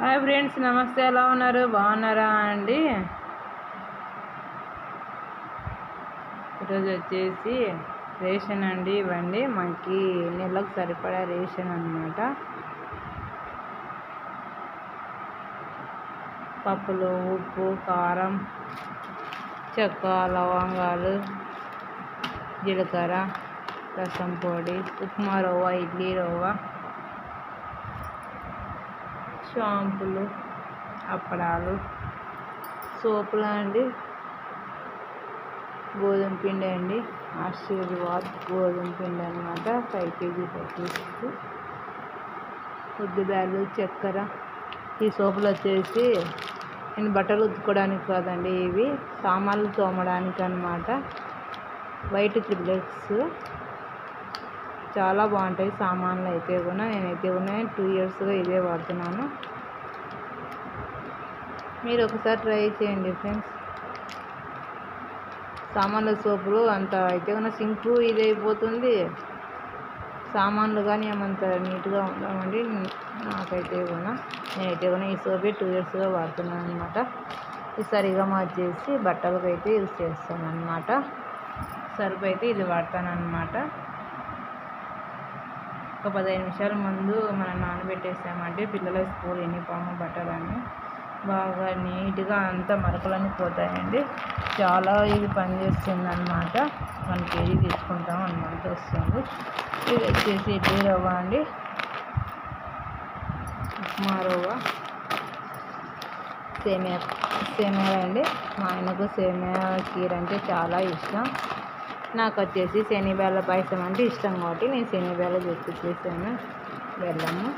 Hi friends నమస్తే. ఎలా ఉన్నారు? బాగున్నారా అండి? ఈరోజు వచ్చేసి రేషన్ అండి ఇవ్వండి. మనకి నెలకు సరిపడా రేషన్ అనమాట పప్పులు ఉప్పు కారం చెక్క లవంగాలు జీలకర్ర రసం పొడి ఉప్మా రవ్వ ఇడ్లీ రవ్వ షాంపులు అప్పడాలు సోపులు అండి. గోధుమ పిండి అండి. ఆశీర్వాద్ గోధుమ పిండి అనమాట ఫైవ్ కేజీ వచ్చేసి ఉద్దిబ్యాలు చక్కెర. ఈ సోపులు వచ్చేసి నేను బట్టలు ఉతుక్కోవడానికి కాదండి ఇవి. సామాన్లు తోమడానికి అనమాట వైట్ త్రిబ్లెట్స్ చాలా బాగుంటాయి సామాన్లు అయితే కూడా. నేనైతే కూడా టూ ఇయర్స్గా ఇదే వాడుతున్నాను. మీరు ఒకసారి ట్రై చేయండి ఫ్రెండ్స్. సామాన్ల సోపులు అంత అయితే కూడా సింకు ఇది అయిపోతుంది. సామాన్లు కానీ ఏమంత నీట్గా ఉండమండి నాకైతే కూడా నేనైతే కూడా ఈ సోపే టూ ఇయర్స్గా వాడుతున్నాను అనమాట సరిగా మార్చేసి బట్టలకు అయితే యూజ్ చేస్తాను అనమాట సరుపు అయితే ఇది వాడతాను అనమాట ఒక పదిహేను నిమిషాల ముందు మనం నానబెట్టేసామంటే పిల్లల స్కూల్ యూనిఫామ్ బట్టలన్నీ బాగా నీట్గా అంతా మరకలన్నీ పోతాయండి. చాలా ఇది పనిచేస్తుంది అనమాట వన్ కేజీ తీసుకుంటాం వన్ మంత్ వస్తుంది. ఇది వచ్చేసి ఇడ్లీ రవ్వ అండి. ఉప్మా రవ్వ. సేమియా సేమియా అండి మా ఆయనకు సేమియా కీర్ అంటే చాలా ఇష్టం. నాకు వచ్చేసి శనిబేళ్ళ పాయసం అంటే ఇష్టం కాబట్టి నేను శనిబేళ్ళ చేసాను బెల్లము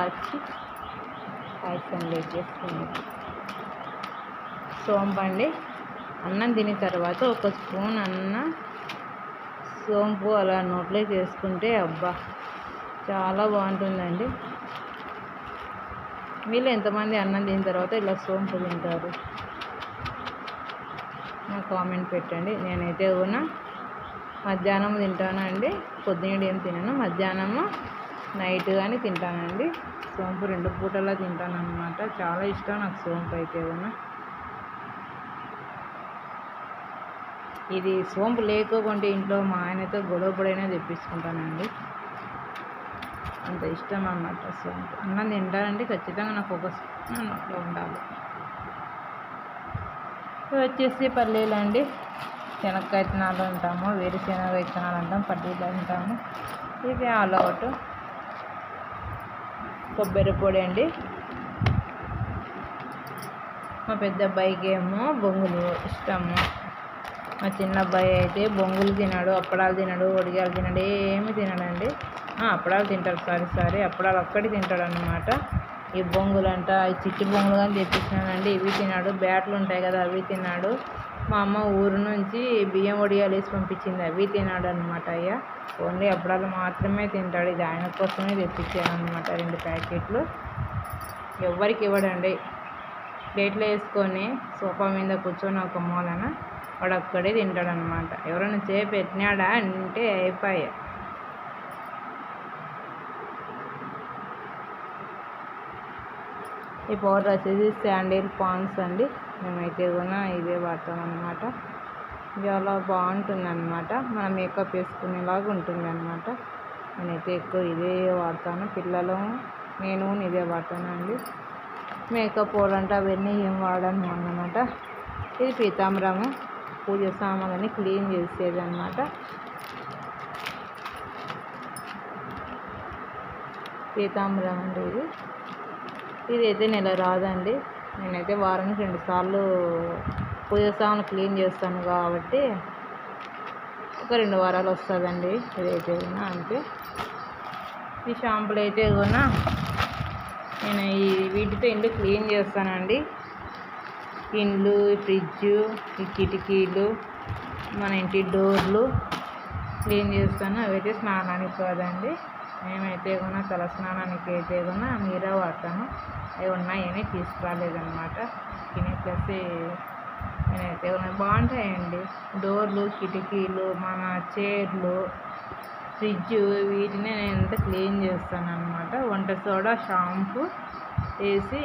వచ్చి పాయసం వేసేసుకుని సోంపండి. అన్నం తిన్న తర్వాత ఒక స్పూన్ అన్న సోంపు అలా నోట్లో చేసుకుంటే అబ్బా చాలా బాగుంటుందండి. వీళ్ళు ఎంతమంది అన్నం తిన్న తర్వాత ఇలా సోంపు తింటారు? కామెంట్ పెట్టండి. నేనైతే కూడా మధ్యాహ్నం తింటానండి పొద్దునేడు ఏం తినను. మధ్యాహ్నము నైట్ కానీ తింటానండి. సోంపు రెండు పూటలా తింటానమాట చాలా ఇష్టం నాకు సోంపు అయితే కూడా ఇది సోంపు లేకోకుంటే ఇంట్లో మా ఆయనతో గొడవ పడైనా తెప్పించుకుంటానండి. అంత ఇష్టం అన్నమాట సోంపు. అన్నం తింటానంటే ఖచ్చితంగా నాకు ఒక స్పూన్ ఉండాలి. వచ్చేసి పల్లీలు అండి. శనక్కాయ విత్తనాలు అంటాము వేరుశనగ విత్తనాలు అంటాం పల్లీలు అంటాము. ఇది ఆల్ అవుట్ కొబ్బరి పొడి అండి. మా పెద్ద అబ్బాయికి ఏమో బొంగులు ఇష్టము. మా చిన్న అబ్బాయి అయితే బొంగులు తినడు అప్పడాలు తినడు ఒడిగాలు తినడు ఏమి తినడండి. అప్పడాలు తింటాడు సారీ సారీ అప్పడాలు ఒక్కటి తింటాడు అన్నమాట ఈ బొంగులంట ఈ చిట్టి బొంగులు కానీ తెప్పించినానండి ఇవి తిన్నాడు బ్యాట్లు ఉంటాయి కదా అవి తిన్నాడు. మా అమ్మ ఊరు నుంచి బియ్యం వడియాలు వేసి పంపించింది అవి తిన్నాడు అనమాట అయ్యా. ఓన్లీ అప్పడాలు మాత్రమే తింటాడు ఇది ఆయన కోసమే తెప్పించాను అనమాట రెండు ప్యాకెట్లు. ఎవరికి ఇవ్వడండి. ప్లేట్లో వేసుకొని సోఫా మీద కూర్చొని ఒక మూలన వాడు అక్కడే తింటాడనమాట ఎవరైనా చేపెట్టినాడా అంటే అయిపోయా. ఈ పౌడర్ వచ్చేసి శాండిల్ పాన్స్ అండి. మేమైతే కూడా ఇదే వాడతాం అనమాట చాలా బాగుంటుంది అనమాట మనం మేకప్ వేసుకునేలాగా ఉంటుంది అనమాట నేనైతే ఎక్కువ ఇదే వాడతాను. పిల్లలు నేను ఇదే వాడతానండి మేకప్ పౌడర్ అంటే అవన్నీ ఏం వాడను అన్నమాట. ఇది పీతాంబరము పూజ సామాన్లని క్లీన్ చేసేది అనమాట పీతాంబరం అండి ఇది. ఇదైతే నెల రాదండి. నేనైతే వారానికి రెండు సార్లు పూజ సామాన్లు క్లీన్ చేస్తాను కాబట్టి ఒక రెండు వారాలు వస్తుందండి ఇదైతే కూడా అంతే. ఈ షాంపులు అయితే కూడా నేను ఈ వీటితో ఇండ్లు క్లీన్ చేస్తానండి? ఇండ్లు ఫ్రిడ్జ్ ఈ కిటికీలు మన ఇంటి డోర్లు క్లీన్ చేస్తాను. అవైతే స్నానానికి కాదండి మేమైతే కూడా తల స్నానానికి అయితే కూడా మీరే వాడతాను. అవి ఉన్నాయని తినే ప్లస్ నేనైతే బాగుంటాయండి. డోర్లు కిటికీలు మన చైర్లు ఫ్రిడ్జ్ వీటిని నేనంతా క్లీన్ చేస్తాను అనమాట వంట సోడా షాంపూ వేసి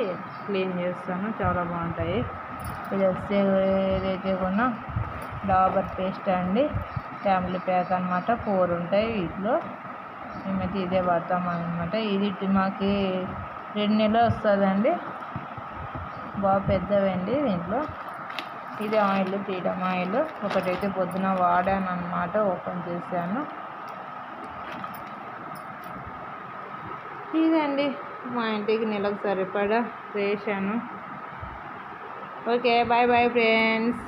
క్లీన్ చేస్తాను. చాలా బాగుంటాయి. ఇది వస్తే ఏదైతే కొన్నా డాబర్ పేస్ట్ అండి. ఫ్యామిలీ ప్యాక్ అనమాట ఫోర్ ఉంటాయి వీటిలో. మేమైతే ఇదే వాడతాం అనమాట ఇది మాకు రెండు నెలలు వస్తుందండి. బాగా పెద్దవండి దీంట్లో. ఇది ఆయిల్ తీయడం ఆయిల్. ఒకటైతే పొద్దున వాడాను అనమాట ఓపెన్ చేశాను. ఇదండి మా ఇంటికి నెలకు సరిపడా చేశాను ఓకే బాయ్ బాయ్ ఫ్రెండ్స్.